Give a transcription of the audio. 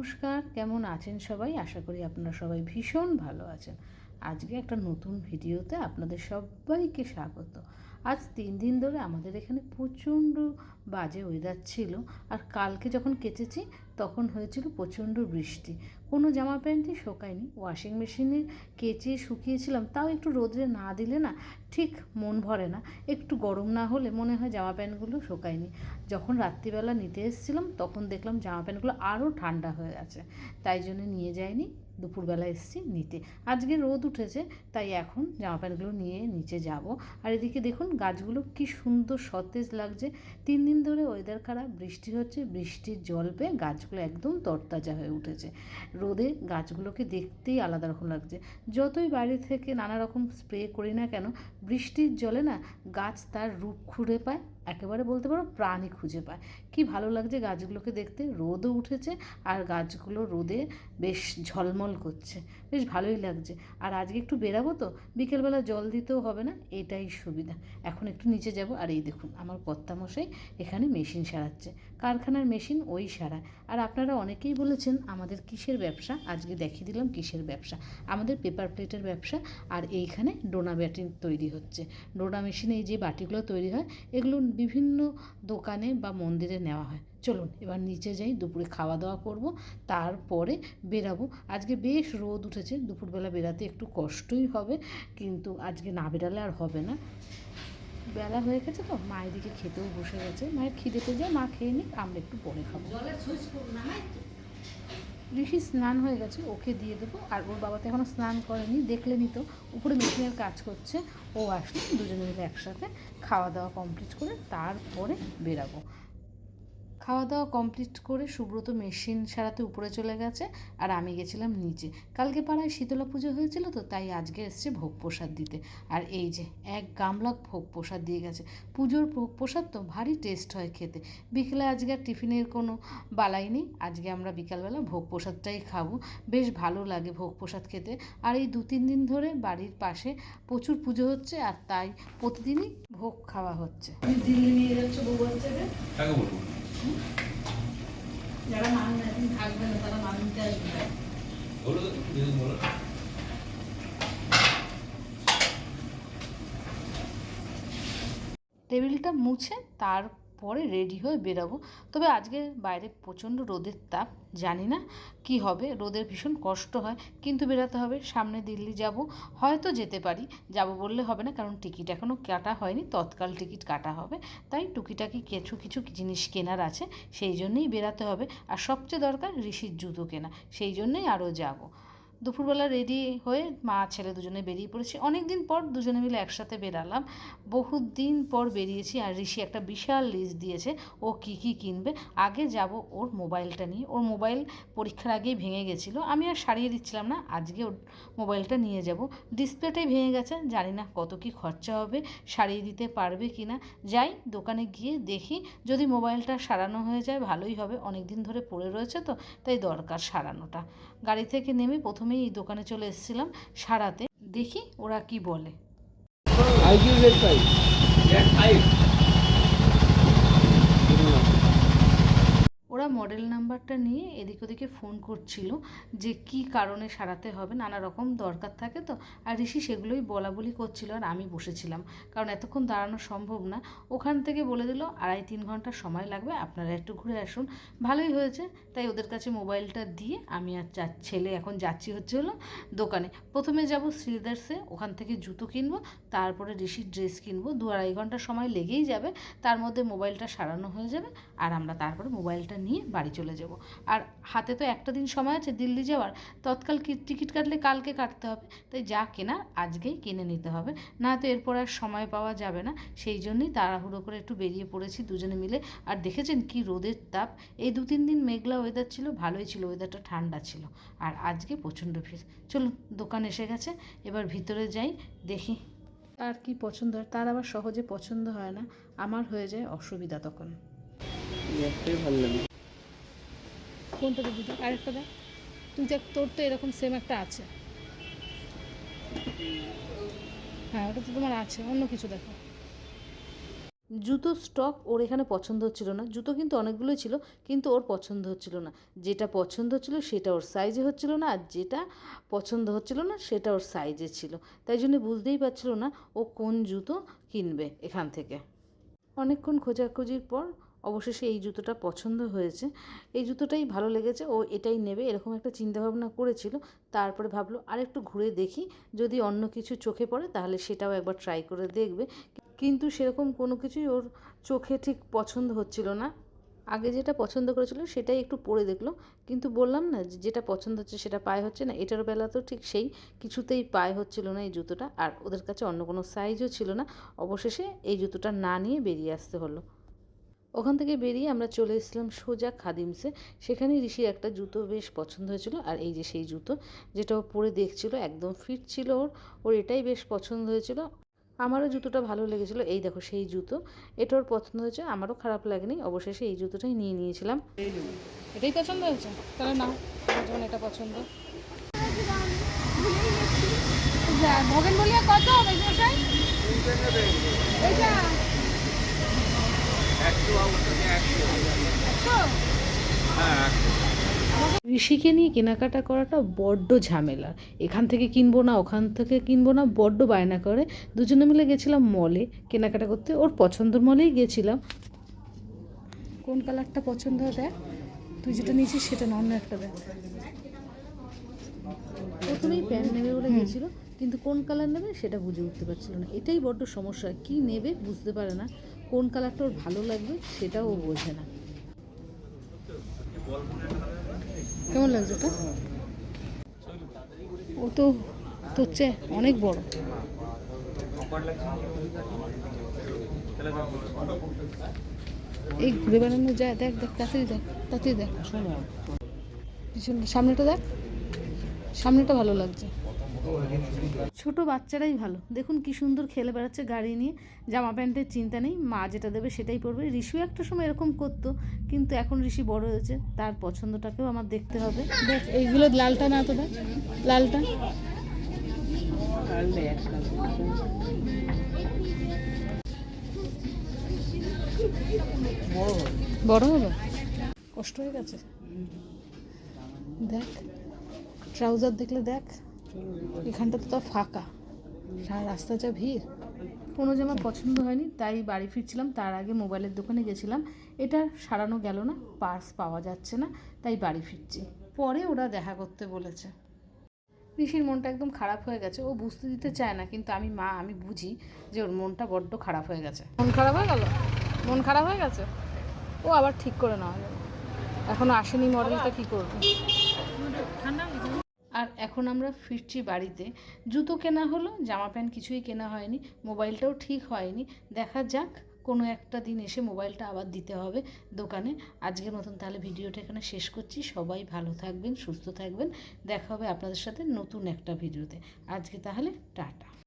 নমস্কার, কেমন আছেন সবাই? আশা করি আপনারা সবাই ভীষণ ভালো আছেন। আজকে একটা নতুন ভিডিওতে আপনাদের সবাইকে স্বাগত। আজ তিন দিন ধরে আমাদের এখানে প্রচণ্ড বাজে ওয়েদার ছিল আর কালকে যখন কেচেছি তখন হয়েছিল প্রচণ্ড বৃষ্টি। কোনো জামা প্যান্টই শোকায়নি। ওয়াশিং মেশিনে কেচে শুকিয়েছিলাম, তাও একটু রোদে না দিলে না ঠিক মন ভরে না। একটু গরম না হলে মনে হয় জামা প্যান্টগুলো শোকায়নি। যখন রাত্রিবেলা নিতে এসেছিলাম, তখন দেখলাম জামা প্যান্টগুলো আরও ঠান্ডা হয়ে গেছে তাই জন্য নিয়ে যাইনি। দুপুরবেলা এসেছি নিতে। আজকে রোদ উঠেছে, তাই এখন জামা প্যান্টগুলো নিয়ে নিচে যাব। আর এদিকে দেখুন, গাছগুলো কি সুন্দর সতেজ লাগছে। তিন দিন ধরে ওয়েদার খারাপ, বৃষ্টি হচ্ছে, বৃষ্টির জল পেয়ে গাছগুলো একদম তরতাজা হয়ে উঠেছে। রোদে গাছগুলোকে দেখতেই আলাদা রকম লাগছে। যতই বাইরে থেকে নানা রকম স্প্রে করি না কেন, বৃষ্টির জলে না গাছ তার রূপ খুঁড়ে পায়, একেবারে বলতে পারো প্রাণই খুঁজে পায়। কি ভালো লাগছে গাছগুলোকে দেখতে, রোদও উঠেছে, আর গাছগুলো রোদে বেশ ঝলমল করছে। বেশ ভালোই লাগছে। আর আজকে একটু বেরাবো তো, বিকেলবেলা জল দিতেও হবে না, এটাই সুবিধা। এখন একটু নিচে যাব, আর এই দেখুন, আমার কর্তামশাই এখানে মেশিন সারাচ্ছে। কারখানার মেশিন ওই সারায় আর আপনারা অনেকেই বলেছেন, আমাদের কিসের ব্যবসা? আজকে দেখিয়ে দিলাম কিসের ব্যবসা। আমাদের পেপার প্লেটের ব্যবসা, আর এইখানে ডোনা ব্যাটি তৈরি হচ্ছে। ডোনা মেশিনে এই যে বাটিগুলো তৈরি হয়, এগুলো বিভিন্ন দোকানে বা মন্দিরে নেওয়া হয়। চলুন, এবার নিচে যাই, দুপুরে খাওয়া দাওয়া করব, তারপরে বেরাবো। আজকে বেশ রোদ উঠেছে দুপুরবেলা বেরাতে একটু কষ্টই হবে কিন্তু আজকে না বেরালে আর হবে না। বেলা হয়ে গেছে তো মা এদিকে খেতেও বসে গেছে। মায়ের খিদে পেয়ে যায় মা খেয়ে নিক আমরা একটু পরে খাব। ঋষি স্নান হয়ে গেছে ওকে দিয়ে দেবো। আর ওর বাবা তো এখনও স্নান করেনি দেখলেনি তো। উপরে মেশিনের কাজ করছে ও আসলে দুজনে মিলে একসাথে খাওয়া দাওয়া কমপ্লিট করে তারপরে বেরাবো। খাওয়া দাওয়া কমপ্লিট করে সুব্রত মেশিন সারাতে উপরে চলে গেছে আর আমি গেছিলাম নিচে। কালকে পাড়ায় শীতলা পুজো হয়েছিল তো তাই আজকে এসছে ভোগ প্রসাদ দিতে। আর এই যে এক গামলা ভোগ প্রসাদ দিয়ে গেছে। পুজোর ভোগ প্রসাদ তো ভারী টেস্ট হয় খেতে। বিকেলে আজকে আর টিফিনের কোনো বালাই নেই। আজকে আমরা বিকালবেলা ভোগ প্রসাদটাই খাব। বেশ ভালো লাগে ভোগ প্রসাদ খেতে। আর এই দু তিন দিন ধরে বাড়ির পাশে প্রচুর পুজো হচ্ছে আর তাই প্রতিদিনই ভোগ খাওয়া হচ্ছে। দিল্লি নিয়ে যাচ্ছে বউ বাচ্চাদের যারা মানুষ এখন থাকবে না তারা আসবে বলো তো বলো? টেবিলটা মুছে তারপরে রেডি হয়ে বেরাবো। তবে আজকে বাইরে প্রচণ্ড রোদের তাপ, জানি না কি হবে। রোদের ভীষণ কষ্ট হয়, কিন্তু বেরাতে হবে। সামনে দিল্লি যাব, হয়তো যেতে পারি। যাব বললে হবে না, কারণ টিকিট এখনও কাটা হয়নি। তৎকাল টিকিট কাটা হবে। তাই টুকিটাকি কিছু কিছু জিনিস কেনার আছে, সেই জন্যেই বেরাতে হবে। আর সবচেয়ে দরকার ঋষির জুতো কেনা, সেই জন্যই আরও যাব। দুপুরবেলা রেডি হয়ে মা ছেলে দুজনে বেরিয়ে পড়েছি। অনেক দিন পর দুজনে মিলে একসাথে বেরালাম। বহুত দিন পর বেরিয়েছি আর ঋষি একটা বিশাল লিস্ট দিয়েছে, ও কি কি কিনবে। আগে যাব ওর মোবাইলটা নিয়ে। ওর মোবাইল পরীক্ষার আগেই ভেঙে গেছিল। আমি আর সারিয়ে দিচ্ছিলাম না, আজকে ওর মোবাইলটা নিয়ে যাব। ডিসপ্লেটাই ভেঙে গেছে, জানি না কত কি খরচা হবে, সারিয়ে দিতে পারবে কি না যাই, দোকানে গিয়ে দেখি, যদি মোবাইলটা সারানো হয়ে যায়, ভালোই হবে। অনেক দিন ধরে পড়ে রয়েছে তো, তাই দরকার সারানোটা। গাড়ি থেকে নেমে প্রথমেই এই দোকানে চলে এসেছিলাম সারাতে। দেখি ওরা কি বলে। মডেল নাম্বারটা নিয়ে এদিক ওদিকে ফোন করছিল যে কি কারণে সারাতে হবে, নানা রকম দরকার থাকে তো। আর ঋষি সেগুলোই বলা বলি করছিল আর আমি বসেছিলাম। কারণ এতক্ষণ দাঁড়ানো সম্ভব না। ওখান থেকে বলে দিল, আড়াই তিন ঘণ্টা সময় লাগবে, আপনারা একটু ঘুরে আসুন। ভালোই হয়েছে। তাই ওদের কাছে মোবাইলটা দিয়ে আমি আর চার ছেলে এখন যাচ্ছি হচ্ছে হলো দোকানে। প্রথমে যাব শ্রীদার্সে ওখান থেকে জুতো কিনবো, তারপরে ঋষির ড্রেস কিনবো। দু আড়াই ঘণ্টা সময় লেগেই যাবে, তার মধ্যে মোবাইলটা সারানো হয়ে যাবে, আর আমরা তারপরে মোবাইলটা নিয়ে বাড়ি চলে যাব। আর হাতে তো একটা দিন সময় আছে দিল্লি যাওয়ার, তৎকাল টিকিট কাটলে কালকে কাটতে হবে? তাই যা কেনার আজকেই কিনে নিতে হবে। না তো এরপর আর সময় পাওয়া যাবে না। সেই জন্যই তাড়াহুড়ো করে একটু বেরিয়ে পড়েছি দুজনে মিলে। আর দেখেছেন কি রোদের তাপ? এই দু তিন দিন মেঘলা ওয়েদার ছিল, ভালোই ছিল ওয়েদারটা ঠান্ডা ছিল। আর আজকে প্রচণ্ড ভিড়। চলুন, দোকান এসে গেছে। এবার ভিতরে যাই, দেখি। তার কি পছন্দ? হয় তার আবার সহজে পছন্দ হয় না। আমার হয়ে যায় অসুবিধা তখন। ভালো লাগে। কোনটা তুই আরেকটা দেখ। তুই দেখ, তোর তো এরকম সেম একটা আছে। হ্যাঁ ওটা তো তোমার আছে, অন্য কিছু দেখো। জুতো স্টক ওর এখানে পছন্দ হচ্ছিল না। জুতো কিন্তু অনেকগুলোই ছিল, কিন্তু ওর পছন্দ হচ্ছিল না। যেটা পছন্দ হচ্ছিল সেটা ওর সাইজে হচ্ছিল না, আর যেটা পছন্দ হচ্ছিল না সেটা ওর সাইজে ছিল। তাই জন্য বুঝতেই পারছিল না ও কোন জুতো কিনবে এখান থেকে। অনেকক্ষণ খোঁজাখুঁজির পর অবশেষে এই জুতোটা পছন্দ হয়েছে। এই জুতোটাই ভালো লেগেছে। ও এটাই নেবে, এরকম একটা চিন্তাভাবনা করেছিল। তারপরে ভাবলো, আরেকটু ঘুরে দেখি। যদি অন্য কিছু চোখে পড়ে, তাহলে সেটাও একবার ট্রাই করে দেখবে। কিন্তু সেরকম কোনো কিছুই ওর চোখে ঠিক পছন্দ হচ্ছিল না। আগে যেটা পছন্দ করেছিল, সেটাই একটু পরে দেখল। কিন্তু বললাম না যেটা পছন্দ হচ্ছে, সেটা পায়ে হচ্ছে না। এটার বেলা তো ঠিক সেই, কিছুতেই পায়ে হচ্ছিল না এই জুতোটা। আর ওদের কাছে অন্য কোনো সাইজও ছিল না। অবশেষে এই জুতোটা না নিয়ে বেরিয়ে আসতে হলো। ওখান থেকে বেরিয়ে আমরা চলে এসেছিলাম সোজা খাদিমসে। সেখানে ঋষির একটা জুতো বেশ পছন্দ হয়েছিল। আর এই যে সেই জুতো, যেটা ও পরে দেখছিল, একদম ফিট ছিল ওর ওর এটাই বেশ পছন্দ হয়েছিল। আমারও জুতোটা ভালো লেগেছিলো। এই দেখো সেই জুতো, এটা ওর পছন্দ হয়েছে, আমারও খারাপ লাগেনি, অবশেষে এই জুতোটাই নিয়ে নিয়েছিলাম। এটাই পছন্দ হয়েছে? তাহলে না আমার যেমন এটা পছন্দ। ভগেন বলিয়া কত? ঋষিকে নিয়ে কেনাকাটা করাটা বড্ড ঝামেলা। এখান থেকে কিনবো না ওখান থেকে কিনবো না বড্ড বায়না করে। দুজনে মিলে গেছিলাম মলে কেনাকাটা করতে। ওর পছন্দের মলেই গেছিলাম। কোন কালারটা পছন্দ হয় দেখ তুই যেটা নিয়েছিস সেটা না অন্য একটা দেখ প্রথমেই প্যান্ট নেবে বলে গেছিল কিন্তু কোন কালার নেবে সেটা বুঝে উঠতে পারছিল না। এটাই বড্ড সমস্যা। কি নেবে বুঝতে পারে না। কোন কালারটা ওর ভালো লাগবে সেটাও ও বোঝে না। কেমন লাগছে ওটা? ও তো চেয়ে অনেক বড়। এই ঘুরে বেড়ানো যায় দেখ দেখ, তাড়াতাড়ি দেখ তাড়াতাড়ি দেখ। সামনেটা দেখ। সামনেটা ভালো লাগছে। ছোট বাচ্চারাই ভালো। দেখুন কি সুন্দর খেলে বেড়াচ্ছে গাড়ি নিয়ে। জামা প্যান্টের চিন্তা নেই মা যেটা দেবে সেটাই পরবে। ঋষিও একটা সময় এরকম করতো কিন্তু এখন ঋষি বড় হয়েছে তার পছন্দটাকেও আমার দেখতে হবে। দেখ এইগুলো লালটা না তো দেখ লালটা। বড় হবে? কষ্ট হয়ে গেছে। দেখ। ট্রাউজার দেখলে দেখ, এখানটা তো তাও ফাঁকা। সারা রাস্তা যা ভিড়। কোনো জামা পছন্দ হয়নি, তাই বাড়ি ফিরছিলাম। তার আগে মোবাইলের দোকানে গেছিলাম। এটা সারানো গেল না, পার্স পাওয়া যাচ্ছে না, তাই বাড়ি ফিরছি। পরে ওরা দেখা করতে বলেছে। ঋষির মনটা একদম খারাপ হয়ে গেছে। ও বুঝতে দিতে চায় না, কিন্তু আমি মা, আমি বুঝি যে ওর মনটা বড্ড খারাপ হয়ে গেছে। মন খারাপ হয়ে গেল? মন খারাপ হয়ে গেছে? ও আবার ঠিক করে নেওয়া যাবে এখনও আসেনি মডেলটা কি করবে? আর এখন আমরা ফিরছি বাড়িতে। জুতো কেনা হলো, জামা প্যান্ট কিছুই কেনা হয়নি, মোবাইলটাও ঠিক হয়নি। দেখা যাক, কোনো একটা দিন এসে মোবাইলটা আবার দিতে হবে দোকানে। আজকের মতন তাহলে ভিডিওটা এখানে শেষ করছি। সবাই ভালো থাকবেন, সুস্থ থাকবেন। দেখা হবে আপনাদের সাথে নতুন একটা ভিডিওতে। আজকে তাহলে টাটা।